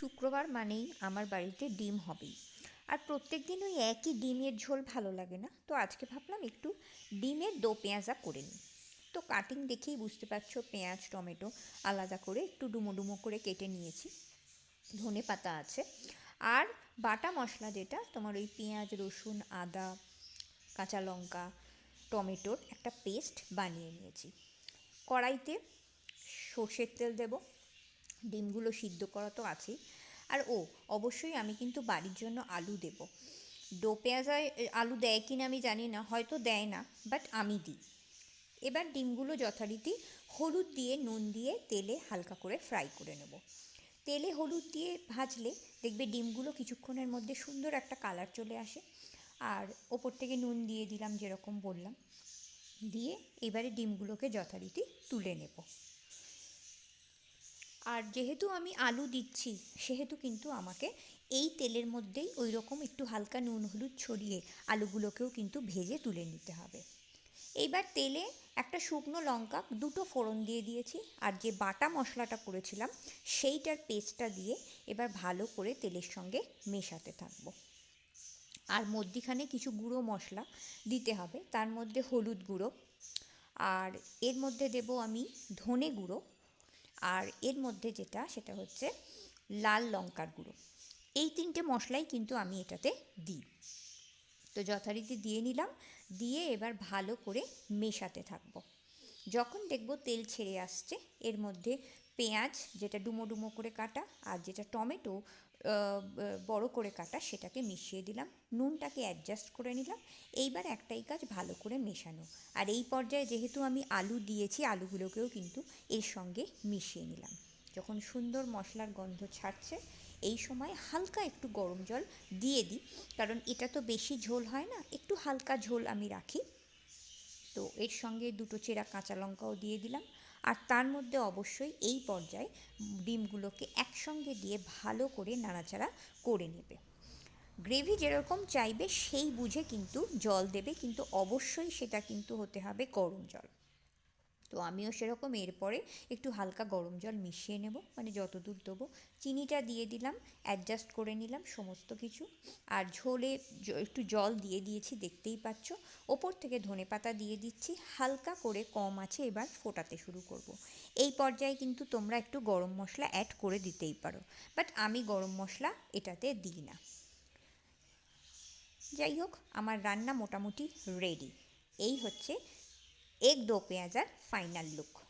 শুক্রবার মানেই আমার বাড়িতে ডিম হবেই। আর প্রত্যেক দিন ওই একই ডিমের ঝোল ভালো লাগে না। তো আজকে ভাবলাম একটু ডিমের দো পেঁয়াজা করে নিই। তো কাটিং দেখেই বুঝতে পারছ পেঁয়াজ, টমেটো আলাদা করে একটু ডুমো ডুমো করে কেটে নিয়েছি। ধনে পাতা আছে। আর বাটা মশলা যেটা, তোমার ওই পেঁয়াজ, রসুন, আদা, কাঁচা লঙ্কা, টমেটোর একটা পেস্ট বানিয়ে নিয়েছি। কড়াইতে সর্ষের তেল দেবো। ডিমগুলো সিদ্ধ করা তো আছেই। আর ও, অবশ্যই আমি কিন্তু বাড়ির জন্য আলু দেব। ডো পেঁয়াজায় আলু দেয় কি না আমি জানি না, হয়তো দেয় না বাট আমি দিই। এবার ডিমগুলো যথারীতি হলুদ দিয়ে, নুন দিয়ে তেলে হালকা করে ফ্রাই করে নেব। তেলে হলুদ দিয়ে ভাজলে দেখবে ডিমগুলো কিছুক্ষণের মধ্যে সুন্দর একটা কালার চলে আসে। আর ওপর থেকে নুন দিয়ে দিলাম যেরকম বললাম। দিয়ে এবারে ডিমগুলোকে যথারীতি তুলে নেব। আর যেহেতু আমি আলু দিচ্ছি, সেহেতু কিন্তু আমাকে এই তেলের মধ্যেই ওই রকম একটু হালকা নুন, হলুদ ছড়িয়ে আলুগুলোকেও কিন্তু ভেজে তুলে নিতে হবে। এইবার তেলে একটা শুকনো লঙ্কা দুটো ফোড়ন দিয়ে দিয়েছি আর যে বাটা মশলাটা করেছিলাম, সেইটার পেস্টটা দিয়ে এবার ভালো করে তেলের সঙ্গে মেশাতে থাকব। আর মধ্যিখানে কিছু গুঁড়ো মশলা দিতে হবে, তার মধ্যে হলুদ গুঁড়ো। আর এর মধ্যে দেব আমি ধনে গুঁড়ো আর এর মধ্যে যেটা, সেটা হচ্ছে লাল লঙ্কার গুঁড়ো। এই তিনটে মশলাই কিন্তু আমি এটাতে দিই। তো যথারীতি দিয়ে নিলাম, দিয়ে এবার ভালো করে মেশাতে থাকব। যখন দেখব তেল ছেড়ে আসছে, এর মধ্যে পেঁয়াজ, যেটা ডুমো ডুমো করে কাটা, আর যেটা টমেটো বড় করে কাটা, সেটাকে মিশিয়ে দিলাম। নুনটাকে অ্যাডজাস্ট করে নিলাম। এইবার একটাই কাজ, ভালো করে মেশানো। আর এই পর্যায়ে যেহেতু আমি আলু দিয়েছি, আলুগুলোকেও কিন্তু এর সঙ্গে মিশিয়ে নিলাম। যখন সুন্দর মশলার গন্ধ ছাড়ছে, এই সময় হালকা একটু গরম জল দিয়ে দিই, কারণ এটা তো বেশি ঝোল হয় না, একটু হালকা ঝোল আমি রাখি। তো এর সঙ্গে দুটো চেরা কাঁচা লঙ্কাও দিয়ে দিলাম। আর তার মধ্যে অবশ্যই এই পর্যায়ে ডিমগুলোকে একসঙ্গে দিয়ে ভালো করে নাড়াচাড়া করে নেবে। গ্রেভি যেরকম চাইবে সেই বুঝে কিন্তু জল দেবে, কিন্তু অবশ্যই সেটা কিন্তু হতে হবে গরম জল। তো আমিও সেরকম, এরপরে একটু হালকা গরম জল মিশিয়ে নেব মানে যত দূর দেবো। চিনিটা দিয়ে দিলাম অ্যাডজাস্ট করে নিলাম সমস্ত কিছু। আর ঝোলে একটু জল দিয়ে দিয়েছি, দেখতেই পাচ্ছ। ওপর থেকে ধনে পাতা দিয়ে দিচ্ছি, হালকা করে কম আছে এবার ফোটাতে শুরু করব। এই পর্যায়ে কিন্তু তোমরা একটু গরম মশলা অ্যাড করে দিতেই পারো বাট আমি গরম মশলা এটাতে দিই না। যাই হোক, আমার রান্না মোটামুটি রেডি এই হচ্ছে एक दो पे आ जाए फाइनल लुक